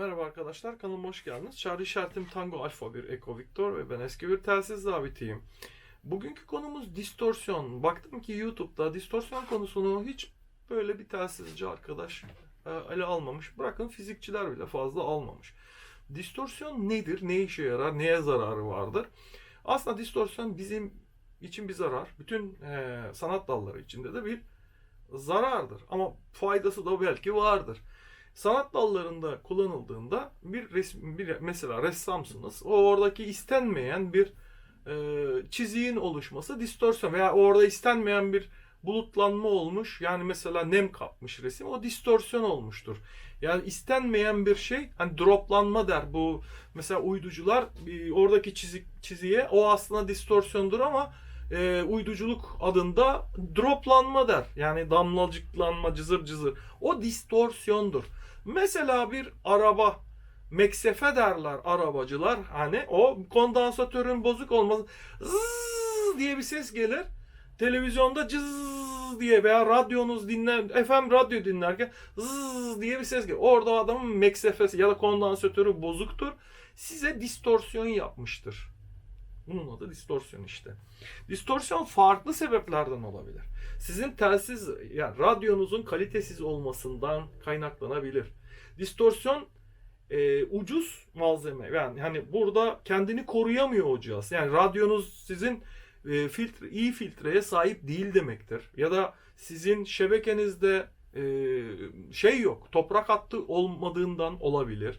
Merhaba arkadaşlar, kanalıma hoş geldiniz. Çağrı işaretim Tango Alfa 1 Eko Victor ve ben eski bir telsiz zabitiyim. Bugünkü konumuz distorsiyon. Baktım ki YouTube'da distorsiyon konusunu hiç böyle bir telsizci arkadaş e, ele almamış. Bırakın fizikçiler bile fazla almamış. Distorsiyon nedir? Ne işe yarar? Neye zararı vardır? Aslında distorsiyon bizim için bir zarar. Bütün e, sanat dalları içinde de bir zarardır. Ama faydası da belki vardır. Sanat dallarında kullanıldığında bir resim, bir mesela ressamsınız. O oradaki istenmeyen bir e, çiziğin oluşması distorsiyon veya orada istenmeyen bir bulutlanma olmuş. Yani mesela nem kapmış resim. O distorsiyon olmuştur. Yani istenmeyen bir şey hani droplanma der bu mesela uyducular oradaki çizik çiziğe o aslında distorsiyondur ama e, uyduculuk adında droplanma der. Yani damlacıklanma cızır cızır. O distorsiyondur. Mesela bir araba meksefe derler arabacılar. Hani o kondansatörün bozuk olması zzzz diye bir ses gelir. Televizyonda cız diye veya radyonuz dinler, FM radyo dinlerken zzz diye bir ses gelir. Orada adamın meksefesi ya da kondansatörü bozuktur. Size distorsiyon yapmıştır. Bunun adı distorsiyon işte. Distorsiyon farklı sebeplerden olabilir. Sizin telsiz yani radyonuzun kalitesiz olmasından kaynaklanabilir. Distorsiyon e, ucuz malzeme. Yani hani burada kendini koruyamıyor o cihaz. Yani radyonuz sizin e, filtre iyi filtreye sahip değil demektir. Ya da sizin şebekenizde e, şey yok. Toprak hattı olmadığından olabilir.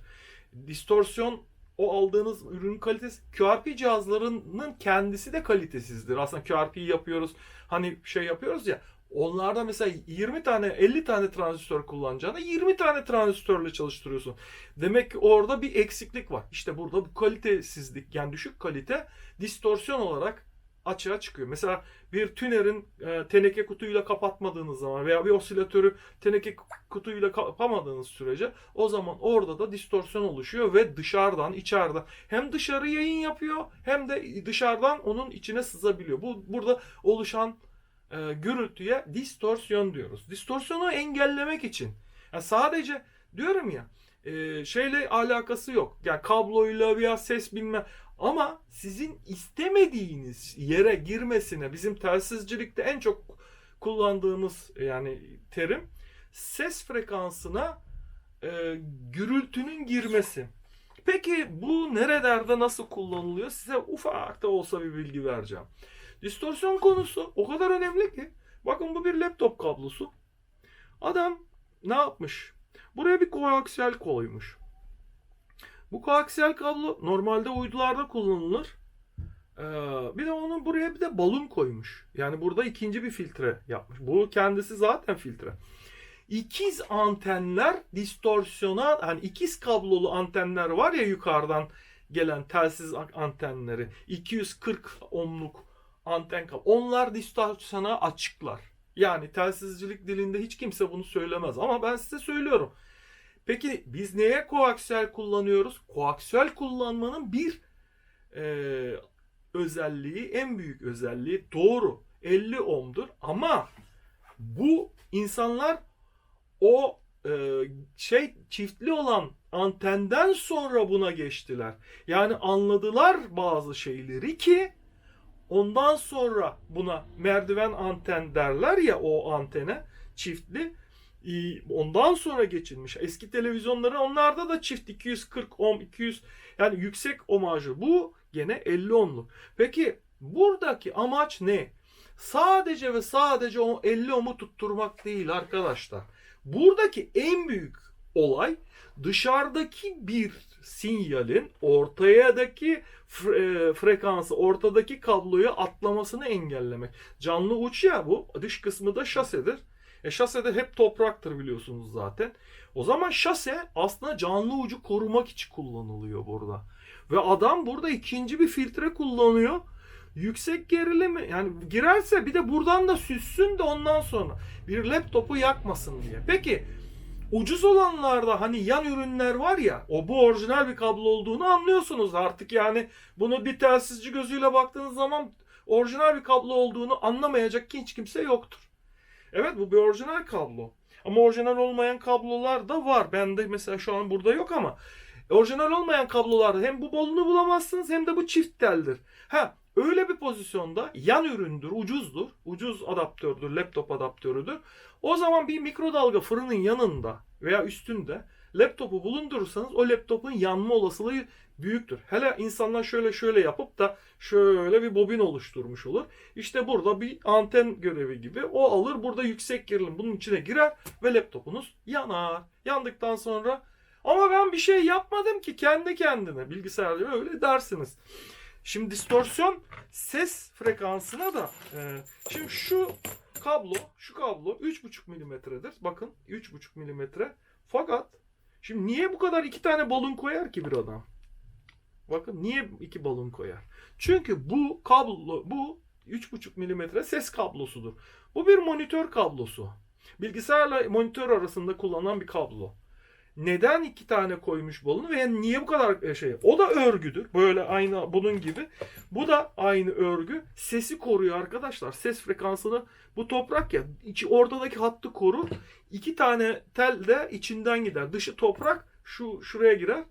Distorsiyon o aldığınız ürünün kalitesi QRP cihazlarının kendisi de kalitesizdir. Aslında QRP yapıyoruz. Hani şey yapıyoruz ya. Onlarda mesela 20 tane 50 tane transistör kullanacağına 20 tane transistörle çalıştırıyorsun. Demek ki orada bir eksiklik var. İşte burada bu kalitesizlik yani düşük kalite distorsiyon olarak açığa çıkıyor. Mesela bir tünerin e, teneke kutuyla kapatmadığınız zaman veya bir osilatörü teneke kutuyla kapamadığınız sürece o zaman orada da distorsiyon oluşuyor ve dışarıdan içeriden hem dışarı yayın yapıyor hem de dışarıdan onun içine sızabiliyor. Bu burada oluşan e, gürültüye distorsiyon diyoruz. Distorsiyonu engellemek için yani sadece diyorum ya e, şeyle alakası yok. Yani kabloyla veya ses bilme ama sizin istemediğiniz yere girmesine bizim telsizcilikte en çok kullandığımız yani terim ses frekansına e, gürültünün girmesi. Peki bu nerelerde nasıl kullanılıyor? Size ufak da olsa bir bilgi vereceğim. Distorsiyon konusu o kadar önemli ki. Bakın bu bir laptop kablosu. Adam ne yapmış? Buraya bir koaksiyel koymuş. Bu koaksiyel kablo normalde uydularda kullanılır. Ee, bir de onun buraya bir de balon koymuş. Yani burada ikinci bir filtre yapmış. Bu kendisi zaten filtre. İkiz antenler distorsiyona hani ikiz kablolu antenler var ya yukarıdan gelen telsiz antenleri 240 ohmluk anten kablo. Onlar distorsiyona açıklar. Yani telsizcilik dilinde hiç kimse bunu söylemez ama ben size söylüyorum. Peki biz neye koaksiyel kullanıyoruz? Koaksiyel kullanmanın bir e, özelliği, en büyük özelliği doğru 50 ohm'dur ama bu insanlar o e, şey çiftli olan antenden sonra buna geçtiler. Yani anladılar bazı şeyleri ki ondan sonra buna merdiven anten derler ya o antene çiftli ondan sonra geçilmiş. Eski televizyonları onlarda da çift 240 ohm 200 yani yüksek ohmajlı. Bu gene 50 ohmluk. Peki buradaki amaç ne? Sadece ve sadece o 50 ohmu tutturmak değil arkadaşlar. Buradaki en büyük olay dışarıdaki bir sinyalin ortayadaki fre- frekansı, ortadaki kabloyu atlamasını engellemek. Canlı uç ya bu. Dış kısmı da şasedir. E şasede hep topraktır biliyorsunuz zaten. O zaman şase aslında canlı ucu korumak için kullanılıyor burada. Ve adam burada ikinci bir filtre kullanıyor. Yüksek gerilimi yani girerse bir de buradan da süssün de ondan sonra bir laptopu yakmasın diye. Peki ucuz olanlarda hani yan ürünler var ya o bu orijinal bir kablo olduğunu anlıyorsunuz artık yani bunu bir telsizci gözüyle baktığınız zaman orijinal bir kablo olduğunu anlamayacak hiç kimse yoktur. Evet bu bir orijinal kablo. Ama orijinal olmayan kablolar da var. Bende mesela şu an burada yok ama orijinal olmayan kablolarda hem bu balonu bulamazsınız hem de bu çift teldir. Ha öyle bir pozisyonda yan üründür, ucuzdur. Ucuz adaptördür, laptop adaptörüdür. O zaman bir mikrodalga fırının yanında veya üstünde laptopu bulundurursanız o laptopun yanma olasılığı büyüktür. Hele insanlar şöyle şöyle yapıp da şöyle bir bobin oluşturmuş olur. İşte burada bir anten görevi gibi o alır burada yüksek gerilim bunun içine girer ve laptopunuz yanar. Yandıktan sonra ama ben bir şey yapmadım ki kendi kendine bilgisayarda öyle dersiniz. Şimdi distorsiyon ses frekansına da e, şimdi şu kablo şu kablo 3,5 milimetredir. Bakın 3,5 milimetre. Fakat şimdi niye bu kadar iki tane balon koyar ki bir adam? Bakın niye iki balon koyar? Çünkü bu kablo bu 3,5 milimetre ses kablosudur. Bu bir monitör kablosu. Bilgisayarla monitör arasında kullanılan bir kablo. Neden iki tane koymuş balonu ve niye bu kadar şey? O da örgüdür. Böyle aynı bunun gibi. Bu da aynı örgü. Sesi koruyor arkadaşlar. Ses frekansını bu toprak ya içi ortadaki hattı korur. İki tane tel de içinden gider. Dışı toprak şu şuraya girer.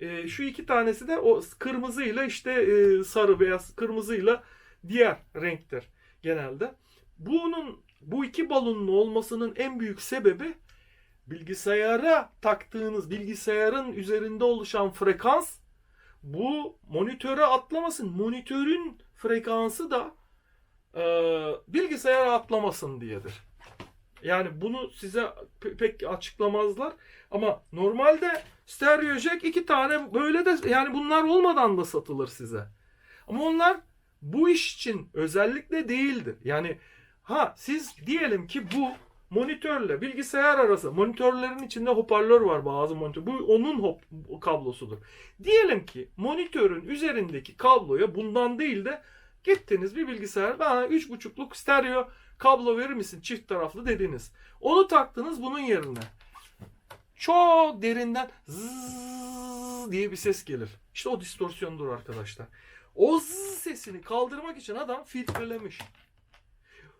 E, şu iki tanesi de o kırmızıyla işte e, sarı beyaz kırmızıyla diğer renktir genelde. Bunun bu iki balonun olmasının en büyük sebebi bilgisayara taktığınız bilgisayarın üzerinde oluşan frekans bu monitöre atlamasın. Monitörün frekansı da e, bilgisayara atlamasın diyedir. Yani bunu size pe- pek açıklamazlar. Ama normalde stereo jack iki tane böyle de yani bunlar olmadan da satılır size. Ama onlar bu iş için özellikle değildir. Yani ha siz diyelim ki bu monitörle bilgisayar arası monitörlerin içinde hoparlör var bazı monitör. Bu onun hop kablosudur. Diyelim ki monitörün üzerindeki kabloya bundan değil de gittiniz bir bilgisayar bana 3.5'luk stereo kablo verir misin çift taraflı dediniz. Onu taktınız bunun yerine. Çok derinden zzz diye bir ses gelir. İşte o distorsiyondur arkadaşlar. O zzz sesini kaldırmak için adam filtrelemiş.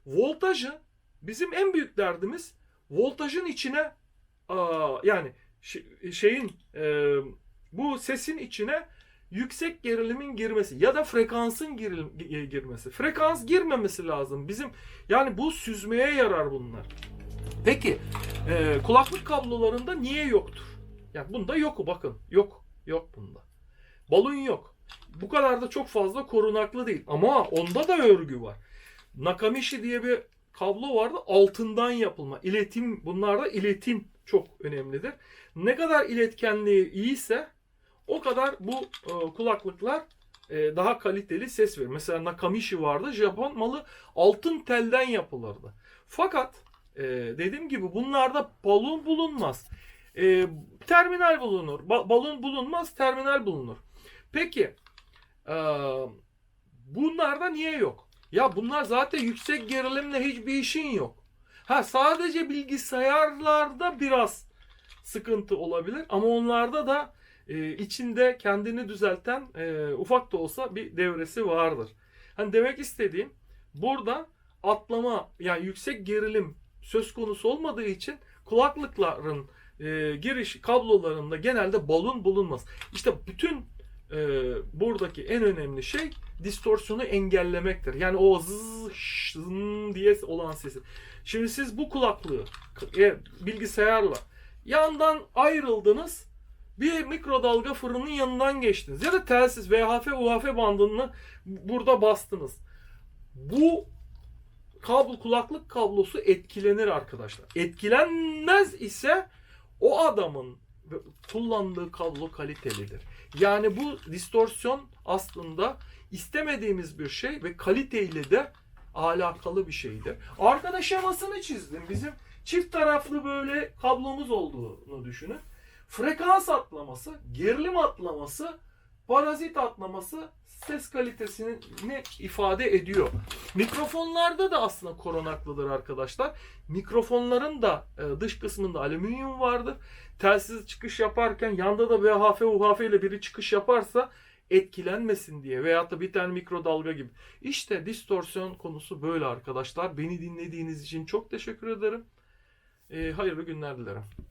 Voltajı bizim en büyük derdimiz voltajın içine yani şey- şeyin e, bu sesin içine yüksek gerilimin girmesi ya da frekansın girilim, gi- girmesi. Frekans girmemesi lazım. Bizim yani bu süzmeye yarar bunlar. Peki e, kulaklık kablolarında niye yoktur? Yani bunda yok bakın. Yok. Yok bunda. Balon yok. Bu kadar da çok fazla korunaklı değil. Ama onda da örgü var. Nakamichi diye bir kablo vardı. Altından yapılma. İletim bunlarda iletim çok önemlidir. Ne kadar iletkenliği iyiyse o kadar bu e, kulaklıklar e, daha kaliteli ses verir. Mesela Nakamichi vardı. Japon malı altın telden yapılırdı. Fakat e, dediğim gibi bunlarda balon bulunmaz. E, terminal bulunur. Ba- balon bulunmaz, terminal bulunur. Peki e, bunlarda niye yok? Ya bunlar zaten yüksek gerilimle hiçbir işin yok. Ha sadece bilgisayarlarda biraz sıkıntı olabilir ama onlarda da e, içinde kendini düzelten e, ufak da olsa bir devresi vardır. Hani demek istediğim burada atlama yani yüksek gerilim söz konusu olmadığı için kulaklıkların e, giriş kablolarında genelde balon bulunmaz. İşte bütün e, buradaki en önemli şey distorsiyonu engellemektir. Yani o zzz, şın diye olan sesi. Şimdi siz bu kulaklığı e, bilgisayarla yandan ayrıldınız bir mikrodalga fırının yanından geçtiniz ya da telsiz VHF UHF bandını burada bastınız. Bu kablo kulaklık kablosu etkilenir arkadaşlar. Etkilenmez ise o adamın kullandığı kablo kalitelidir. Yani bu distorsiyon aslında istemediğimiz bir şey ve kaliteyle de alakalı bir şeydir. Arka şemasını çizdim. Bizim çift taraflı böyle kablomuz olduğunu düşünün. Frekans atlaması, gerilim atlaması, parazit atlaması ses kalitesini ifade ediyor. Mikrofonlarda da aslında korunaklıdır arkadaşlar. Mikrofonların da e, dış kısmında alüminyum vardır. Telsiz çıkış yaparken yanda da VHF, UHF ile biri çıkış yaparsa etkilenmesin diye veyahut da bir tane mikrodalga gibi. İşte distorsiyon konusu böyle arkadaşlar. Beni dinlediğiniz için çok teşekkür ederim. Ee, hayırlı günler dilerim.